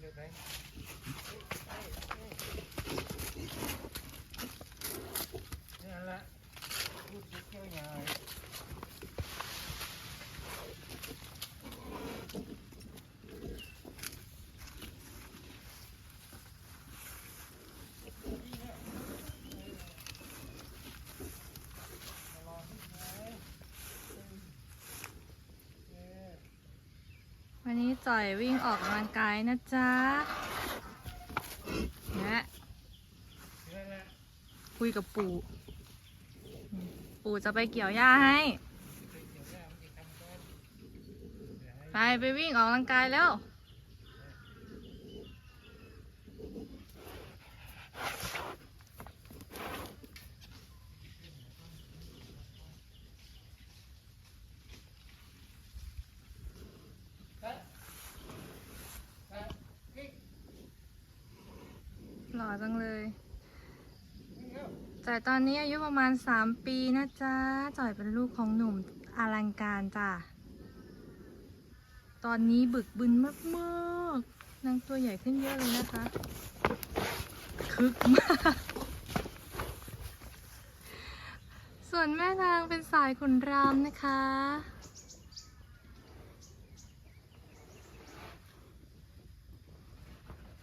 เดี๋ยวไปนี่นแหละพูดเกี่ยวใหญ่ วันนี้จ่อยวิ่งออกกำลังกายนะจ๊ะนี่ยนั่นแหละคุยกับปู่ปู่จะไปเกี่ยวหญ้าให้เกี่ยวใหญ่มันจะทำก้อนเดี๋ยวให้ไปไปวิ่งออกกำลังกายแล้ว หล่อจังเลยจ่อยตอนนี้อายุประมาณ 3 ปีนะจ๊ะจ่อยเป็นลูกของหนุ่มอลังการจ้ะ ตอนนี้บึกบึนมากๆนางตัวใหญ่ขึ้นเยอะเลยนะคะ คึกมาก ส่วนแม่นางเป็นสายขุนรามนะคะ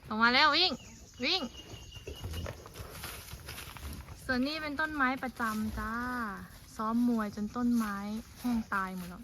ออกมาแล้ววิ่ง วิ่ง วนนี้เป็นต้นไม้ประจำจ้า ซ้อมมวยจนต้นไม้แห้งตายหมดแล้ว